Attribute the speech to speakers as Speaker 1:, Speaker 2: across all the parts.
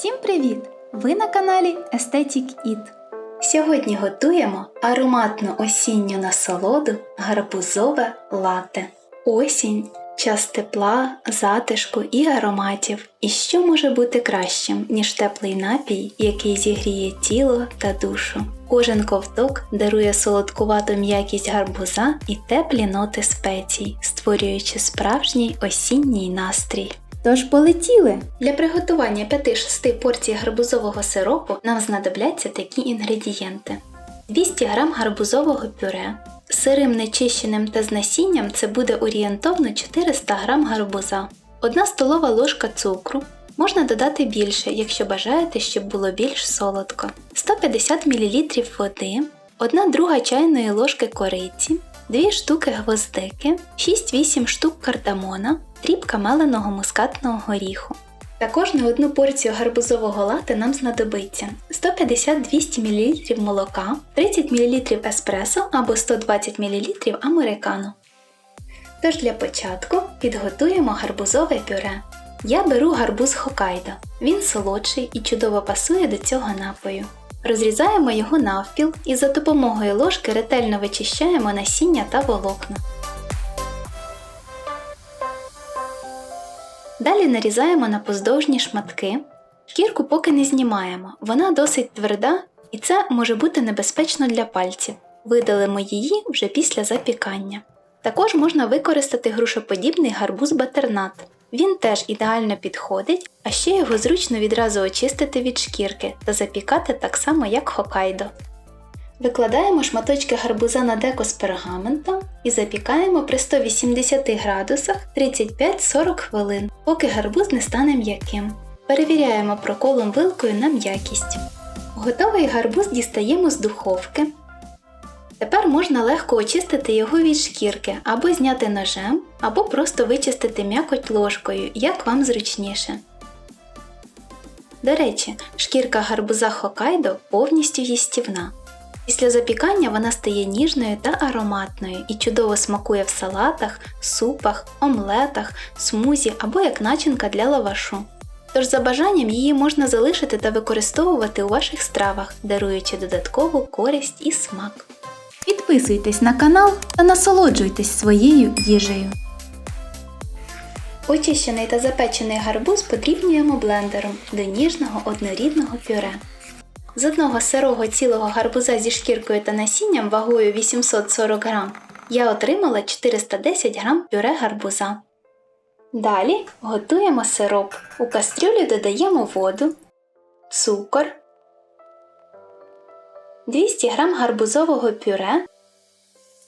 Speaker 1: Всім привіт! Ви на каналі Aesthetic Eat. Сьогодні готуємо ароматну осінню насолоду гарбузове лате. Осінь час тепла, затишку і ароматів. І що може бути кращим, ніж теплий напій, який зігріє тіло та душу. Кожен ковток дарує солодкувату м'якість гарбуза і теплі ноти спецій, створюючи справжній осінній настрій. Тож полетіли! Для приготування 5-6 порцій гарбузового сиропу нам знадобляться такі інгредієнти: 200 г гарбузового пюре. Сирим нечищеним та з насінням це буде орієнтовно 400 г гарбуза, 1 столова ложка цукру. Можна додати більше, якщо бажаєте, щоб було більш солодко, 150 мл води, 1 друга чайної ложки кориці, 2 штуки гвоздики, 6-8 штук кардамона, дрібка меленого мускатного горіху. Також на одну порцію гарбузового лати нам знадобиться 150-200 мл молока, 30 мл еспресо або 120 мл американо. Тож для початку підготуємо гарбузове пюре. Я беру гарбуз Хокайдо. Він солодший і чудово пасує до цього напою. Розрізаємо його навпіл і за допомогою ложки ретельно вичищаємо насіння та волокна. Далі нарізаємо на поздовжні шматки. Шкірку поки не знімаємо, вона досить тверда і це може бути небезпечно для пальців. Видалимо її вже після запікання. Також можна використати грушоподібний гарбуз батернат. Він теж ідеально підходить, а ще його зручно відразу очистити від шкірки та запікати так само, як хокайдо. Викладаємо шматочки гарбуза на деко з пергаментом і запікаємо при 180 градусах 35-40 хвилин, поки гарбуз не стане м'яким. Перевіряємо проколом вилкою на м'якість. Готовий гарбуз дістаємо з духовки. Тепер можна легко очистити його від шкірки або зняти ножем, або просто вичистити м'якоть ложкою, як вам зручніше. До речі, шкірка гарбуза Хокайдо повністю їстівна. Після запікання вона стає ніжною та ароматною і чудово смакує в салатах, супах, омлетах, смузі або як начинка для лавашу. Тож за бажанням її можна залишити та використовувати у ваших стравах, даруючи додаткову користь і смак. Підписуйтесь на канал та насолоджуйтесь своєю їжею. Очищений та запечений гарбуз подрібнюємо блендером до ніжного однорідного пюре. З одного сирого цілого гарбуза зі шкіркою та насінням вагою 840 г я отримала 410 г пюре гарбуза. Далі готуємо сироп. У кастрюлю додаємо воду, цукор, 200 г гарбузового пюре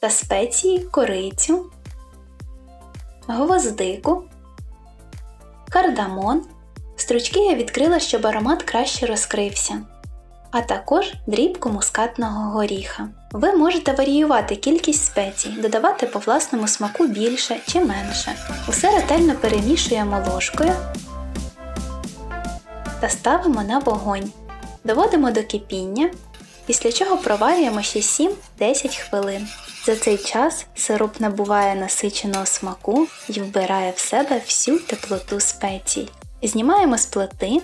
Speaker 1: та спеції корицю, гвоздику, кардамон. Стручки я відкрила, щоб аромат краще розкрився а також дрібку мускатного горіха. Ви можете варіювати кількість спецій, додавати по власному смаку більше чи менше. Усе ретельно перемішуємо ложкою та ставимо на вогонь. Доводимо до кипіння, після чого проварюємо ще 7-10 хвилин. За цей час сироп набуває насиченого смаку і вбирає в себе всю теплоту спецій. Знімаємо з плити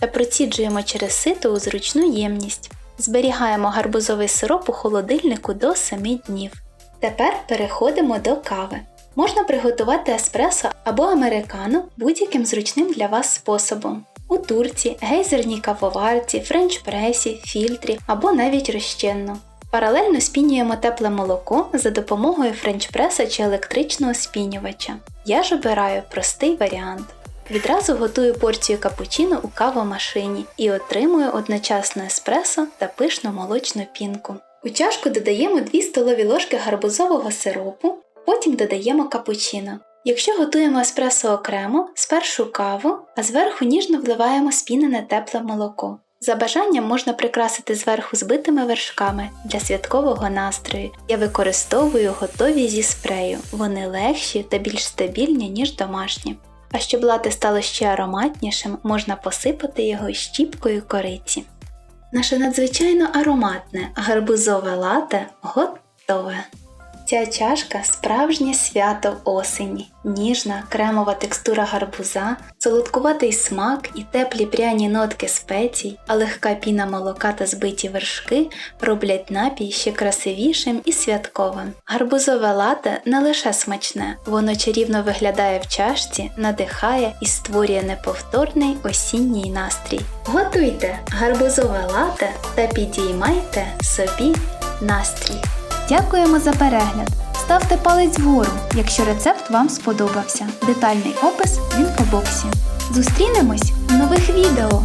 Speaker 1: та проціджуємо через сито у зручну ємність. Зберігаємо гарбузовий сироп у холодильнику до 7 днів. Тепер переходимо до кави. Можна приготувати еспресо або американо будь-яким зручним для вас способом. У турці, гейзерній кавоварці, френч-пресі, фільтрі або навіть розчинно. Паралельно спінюємо тепле молоко за допомогою френч-преса чи електричного спінювача. Я ж обираю простий варіант. Відразу готую порцію капучино у кавомашині і отримую одночасно еспресо та пишну молочну пінку. У чашку додаємо 2 столові ложки гарбузового сиропу, потім додаємо капучино. Якщо готуємо еспресо окремо, спершу каву, а зверху ніжно вливаємо спінене тепле молоко. За бажанням можна прикрасити зверху збитими вершками для святкового настрою. Я використовую готові зі спрею, вони легші та більш стабільні, ніж домашні. А щоб лати стало ще ароматнішим, можна посипати його щіпкою кориці. Наше надзвичайно ароматне гарбузове лате готове. Ця чашка справжнє свято осені. Ніжна кремова текстура гарбуза, солодкуватий смак і теплі пряні нотки спецій, а легка піна молока та збиті вершки роблять напій ще красивішим і святковим. Гарбузове лате не лише смачне, воно чарівно виглядає в чашці, надихає і створює неповторний осінній настрій. Готуйте гарбузове лате та підіймайте собі настрій.
Speaker 2: Дякуємо за перегляд. Ставте палець вгору, якщо рецепт вам сподобався. Детальний опис в інфобоксі. Зустрінемось в нових відео!